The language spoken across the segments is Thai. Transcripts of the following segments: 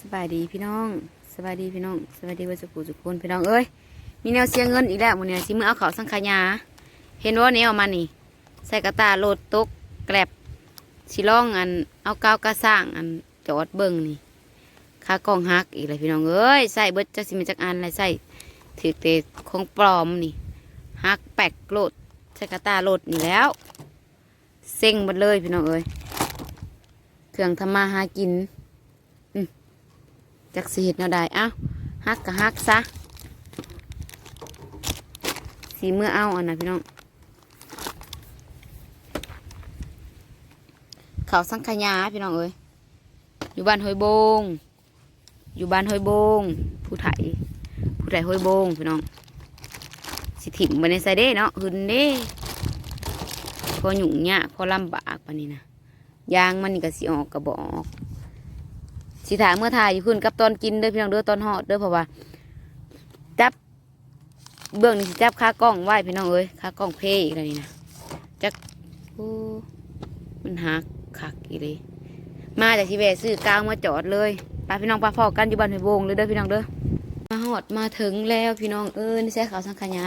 สบายดีพี่น้องสบายดีพี่น้องสบายดีว่าสุขุสุขคนพี่น้องเอ้ยมีแนวเสียเงินอีกแล้วมื้อนี้สิมือเอาเขาวสังขยา เห็นว่าแนวมานี่ ใส่กระตาโลดตกแกลบสิลองอันเอาก้าวกระสร้างอันจอดเบิ่งนี่ค่ากองฮักอีกเลยพี่น้องเอ้ยใส่เบิดจักสิมาจักอันอะไรใส่ถือเตะของปลอมนี่ฮักแปกโลดใส่กระตาโลดนี่แล้วเซ็งหมดเลยพี่น้องเอ้ยเครื่องทำมาหากิน จักสิเห็ดแนวใดเอ้าฮักกะฮักซะสีเมื่อเอาอันนะพี่น้องเขาสังขยาพี่น้องเอ้ยอยู่บ้านห้วยบง อยู่บ้านห้วยบง ผู้ไถผู้ไถห้วยบงพี่น้องสิถิ่มไปในไซเด้เนาะหึนเด้พอหยุ่งยากพอลำบากปานี้นะยางมันนี่ก็สิออกกระบอก สิถ่ายเมื่อถ่ายอยู่ขึ้นกับตอนกินเด้อพี่น้องเด้อตอนหอดเด้อเพราะว่าจับเบื้องนี่สิจับค่ากล้องไว้พี่น้องเอ้ยค่ากล้องเพย์อีกแล้วนี่นะจักโอ้มันหักคักอีเลยมาจากที่แวะซื้อกาวมาจอดเลยไปพี่น้องปลาพอกันอยู่บ้านห้วยโบงเลยเด้อพี่น้องเด้อมาหอดมาถึงแล้วพี่น้องเอ้ยนี่ใช่ขาวสังขยา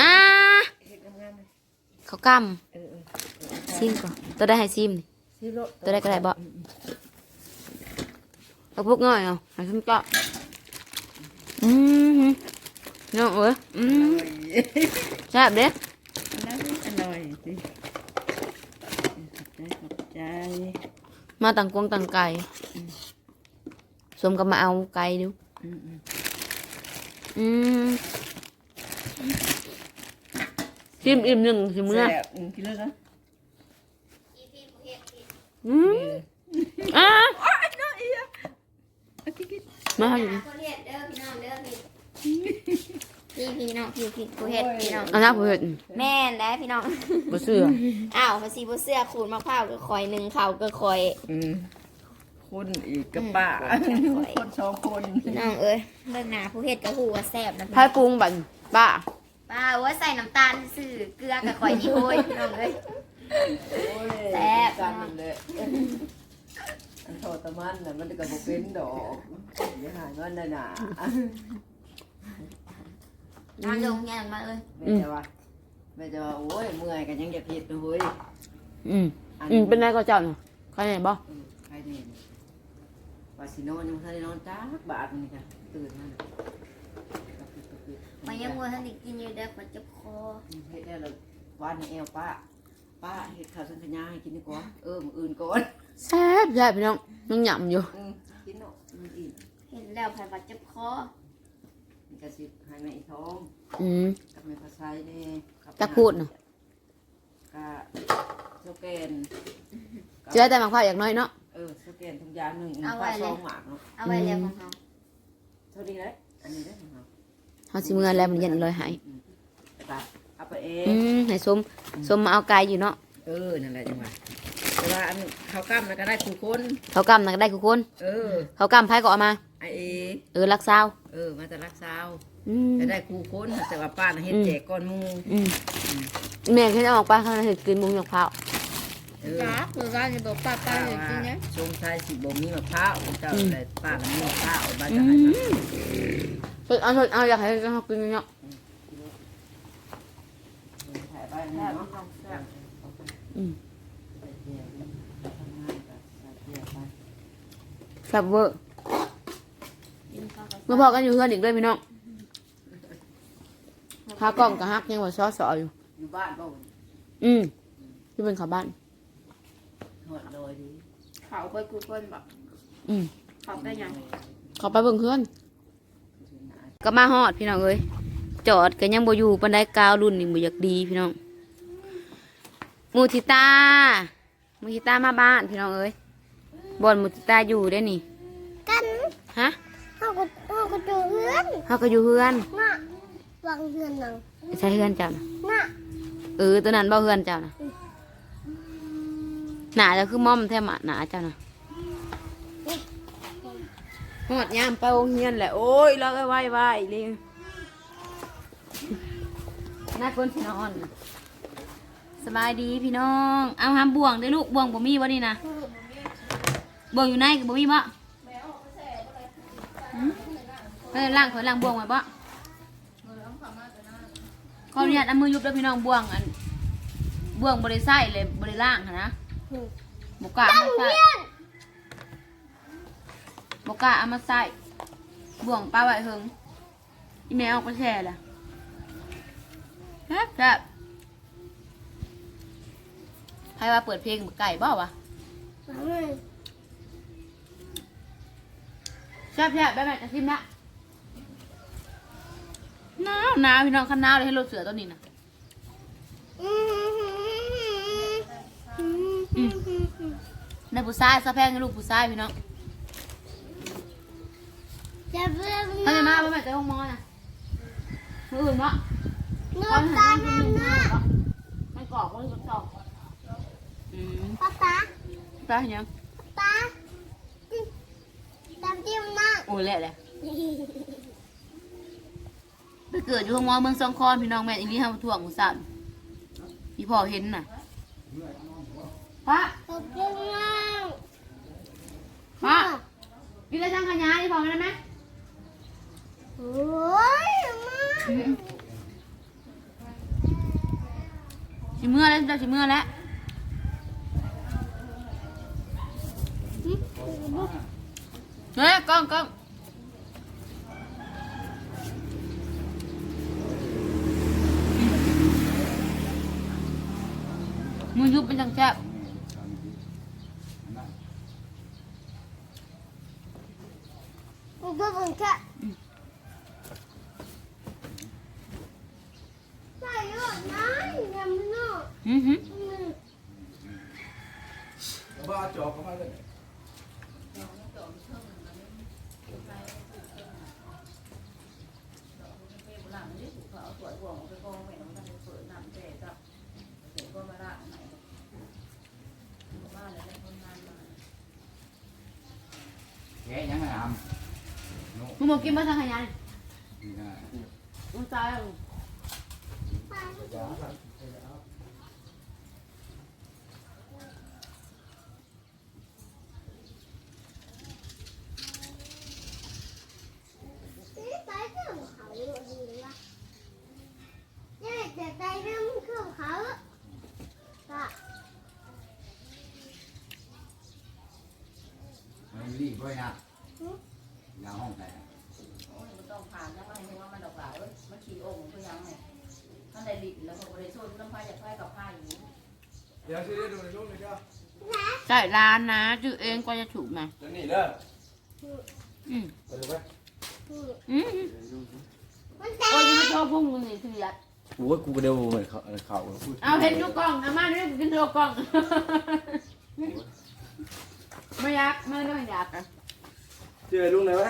อ่าเขากำซิมก่อนตัวได้ให้ซิมนี่ ตัวได้ก็ได้บ่เอาพวกง่อยเอาให้ซิมก็อืมน้องเอ้ยอืมแซ่บเด้น้ำอร่อยสิขอบใจขอบใจมาต่างกวงต่างไก่สมกับมาเอาไก่ดูอืมอืมอืมซิมอิ่มหนึ่งสิเมื่อแซ่บอืมกินแล้วนะ อืมอะเอากินกินมาเฮ็ดเด้อพี่น้องเด้อพี่พี่พี่น้องพี่พี่ผู้เฮ็ดพี่น้อง อันนั้นผมเห็นแม่นได้พี่น้อง บ่เชื่ออ้าวภาษีบ่เสื้อขูดมะพร้าวก็คอยหนึ่งเขาก็คอย อืมคนอีกกับป้าคนสองคนพี่น้องเอ้ยเบิ่งหน้าผู้เฮ็ดก็ฮู้ว่าแซ่บนะพายปรุงบันป้า ป้าว่าใส่น้ำตาลซื่อเกลือก็คอยนี่โอ้ยพี่น้องเอ้ย แซ่บ กันนั่นแหละอันโทษตะมันน่ะมันก็บ่เป็นดอกอย่าหายมันน่ะน่ะนอนลงแง่มาเอ้ยแม่จะว่าแม่จะว่าโอ้ยเมื่อยกันยังจะผิดนะเฮ้ยอืมอืมเป็นไรก็เจ้าเนาะใครเนี่ยบ่อืมใครเนี่ยว่าสินอนยังบ่ทันได้นอนจ้าบาทนี่ค่ะตื่นมาน่ะมันยังบ่ทันได้กินอยู่เด้อขอเจ็บคอ เฮ็ดได้แล้ววานในแอวป้า ป้าเฮ็ดข้าวสังขยาให้กินดีกว่าเออมื้ออื่นก่อนแซ่บแซ่บพี่น้องยังหยำอยู่ อืมกินเนาะมันอิ่มเห็นแล้วไผว่าเจ็บคอนี่ก็สิให้แม่อีท้องอืม กับแม่ภาษานี่กับจักพูดเนาะกะโซแกนเชื่อแต่หมักข้าวอย่างน้อยเนาะ เออโซแกนทุกอย่างหนึ่งป้าซองหมากเนาะเอาไว้แล้วของเฮาเท่านี้แหละอันนี้ได้ของเราเฮาสิมื้อแล้วมันยันลอยหายไปเอา ไปเออืงมให้สมสมมาเอาไก่อยู่เนาะเออนั่นแหละจังหวะแต่ว่าอันเขากล้ำมันก็ได้คู่คนเขากำนักได้ทุกคน เออเขากำไผก็เอามา ไอเอเออรักษาวเออมาแต่รักสาวอืมจะได้คู่คนแต่ว่าป้าน่ะเฮ็ดแจกก้อนหมูอืมแม่แค่จะออกไปข้างในเห็ดกินมุงหยกเผาวเออจ้าคือว่าจะบอกป้าป้าเลยจริงนะชงชายสิบ่มีมะพร้าวเจ้าแต่ป้าน่ะมีมะพร้าวบ้านจะให้มาเฮ้ยเอาเถอะเอาอยากให้เขากินเนาะถ่ายบ้านนี่ เนาะอืมใส่เกียร์ทำงานกับใส่เกียร์ไปแซ่บเวอร์เมื่อพอกันอยู่เพื่อนอีกด้วยพี่น้องพากล้องกับฮักยังว่าซอสออยู่ อยู่บ้านบ่อืมที่เป็นเขาบ้านหอดลอยดีเขาไปกูเกิลบอกอืมเขาไปยังเขาไปเบิ่งเพื่อนก็มาฮอดพี่น้องเอ้ยจอดก็ยังบ่อยู่ปันไดกาวรุ่นนี่บ่อยากดีพี่น้อง มูทิตามูทิตามาบ้านพี่น้องเอ้ยบอนมูทิตาอยู่ได้นี่ กันฮะเขาก็เขาก็ดูเพื่อนเขาก็อยู่เฮือนน่ะวางเพื่อนนังใช่เฮือนเจ้านะน่ะเออตัวนั้นบ่เฮือนเจ้านะหนาจะคือม่อมแท้หมาหนาเจ้านะหอดยามไปโรงเรียนแหละโอ้ยเราก็ไหว้ไหว้เลยน่าคนสินอนส บายดีพี่น้อง เอาหามบ่วงได้อลูกบ่วงบ่มีวะนี่นะบ่วงอยู่ในก็บ่มีบ่หืมไปล่างขอยล่างบ่วงไว้บ่ขออนุญาตเอามือยุบแล้วพี่น้องบ่วงอันบ่วงบ่ได้ใส่เลยบ่ได้ล่างหั้นนะบ่กล้าเอามาใส่บ่กล้าเอามาใส่บ่วงปลาไว้เฮิงอีแม่เอาไปแช่ล่ะครับครับ ใครว่าเปิดเพลงบ่ไก่บ่วะแซ่บแซ่บแบบไหนจะชิมละหนาวหนาวพี่น้องขันหนาวเลยให้รถเสือตัวนี้นะในผู้ชายซะแพงให้ลูกผู้ชายพี่น้องจะเบิ่งเขาจะมาบ่แม่จะห้องหมอนะมืออื่นเนาะน้ตอนำหัตานลมันน้ำนะมันกรอบมันกรอบ อืมป๊าป๊าตาเห็นยังป๊าตามจิ้มน้โอ้ยแหละแหละำไปเกิดอยู่ห้องหมอเมืองสองคอนพี่น้องแม่อีนี้ห้ามถ่วงหมูสันพี่พ่อเห็นน่ะพระตบจิ้มน้พระำกินแล้วจังขยายนี่พอไหมนะแม่โอ้ยมาสิเมื่อแล้วจะสิเมื่อแล้วเฮ้ย กล้องกล้องมือยุบเป็นจังแซ่บมันก็เป็นแค่ใส่หยดน้ำยำน้ำอือหือ งบอกกินมาจังขยาย นี่นะ มึงตายแล้ว ใส่เครื่องเขาอยู่ดีวะเนี่ยแต่ใส่เครื่องเขาก็ มันรีบด้วยนะ ท่านได้ลิบแล้วก็บริสุทธิ์น้ำพายจากไฟกับผ้าอย่างนี้เดี๋ยวซื้อได้ดูในรูปเลยจ้าใช่ร้านนะชื่อเองก็จะถูกนะจะหนีเด้ออืมไปดูไหมอืมมันแตโอ้ยยังไม่ชอบพุ่งมึงนี่เถื่อนโอ้ยกูก็เดียวเหมือนเขาเขาเอาเห็นดูกล้องนะมาด้วยกินดูกล้องไม่อยากไม่ต้องอยากอะเจอลุงไหนไหม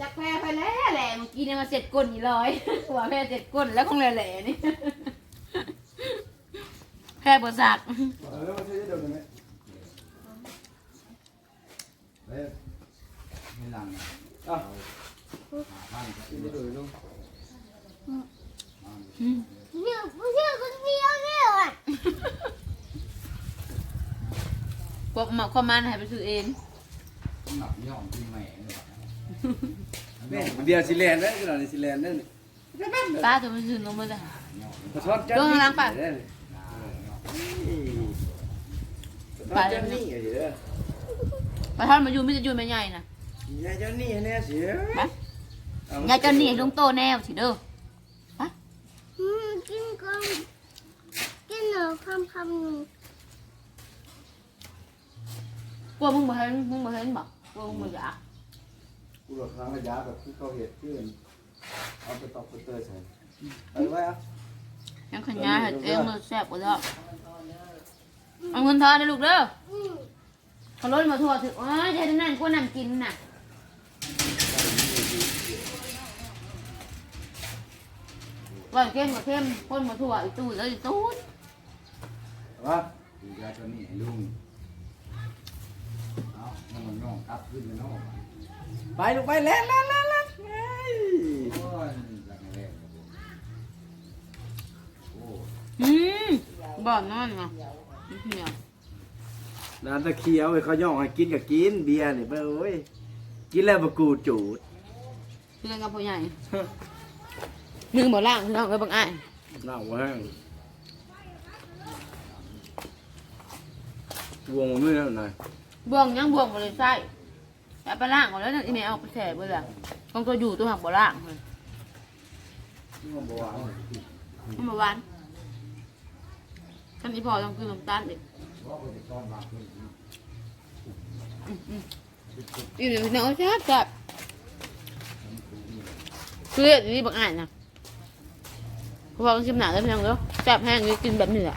จักแพ้ไปแล้วแหละเมื่อกี้เนี่ยมาเสร็จก้นอีร้อยหัวแพ้เสร็จก้นแล้วคงแหล่ๆนี่แพ้บริษัทแล้วมาซื้อได้ดูไหมเฮ้ยไม่ลังอะบ้านซื้อได้ดูลุงเนี่ยผู้เชี่ยวคนเดียวเนี่ยอะความหมายความมันให้ไปซื้อเองหนักย่องที่แม่เนี่ย นี่เดียวซิแลนด์ได้ขนาดนี้ซิแลนด์ได้ป้าจะไปซื้อนมมาจ้ะขอทอดจันปจันนี่อะไรเด้อปลาทอดมาอยู่ไม่จะอยู่ไม่ใหญ่นะยายเจ้านี่แน่เสียยายเจะหนีลุงโตแนวสิเด้ออืมกินก่อนกินหนูคำคำหนึ่งกลัวมึงมาเห็นมึงมาเห็นบอกกลัวมึงมาอยาก กูหลอกทางระยะแบบที่เขาเห็ดขึ้นเอาไปตอกไปเตยใส่ไปไว้อะยังขยายให้เองมันแซ่บกว่าแล้วเอาเงินทอนนะลูกเด้ออืมเขาลดมาทั่วถึงอ๋อใช่ทั้งนั้นกลัวน้ำกินน่ะว่าเข้มกับเข้มคนมาทั่วอีตู้แล้วอีตู้ว่าคือยาตัวนี้ลุงเอาน้ำมันน้องกลับขึ้นไปน้อง ไปลูกไปแล้วแล้วแล้วแล้วโอ้ยหลังแรกโอ้อืมบ่อนอนไงนี่เนี่ยน้ำตะเคียวไอ้เขาย่องให้กินกับกินเบียร์นี่เบ้ยโอ้ยกินแล้วบกูจูดเพื่อนกับพ่อใหญ่มึงบ่ล่างพี่น้องเอ้ยบังอ้ายน่าว่าแห้งวงมันไม่แล้วนายบ่วงยังบ่วงบ่เลยใส่ แต่ไปล่างก่อนแล้วนั่นอีแม่เอาไปแช่เบิ่ล่ะต้องตัวอยู่ตัวหักบ่ล่างเลยมันบวางมันบ่หวานคันอีพอต้องกินน้ำตาลอีกว่าคนจะต้อนรับเพื่อนอีนี่พี่น้องแซ่บแซ่บคือเรียกนี่บังอ้ายนะเพราะว่าต้องชิมหนาแล้วพี่น้องเด้อแซ่บแห้งนี่กินแบบนี้แหละ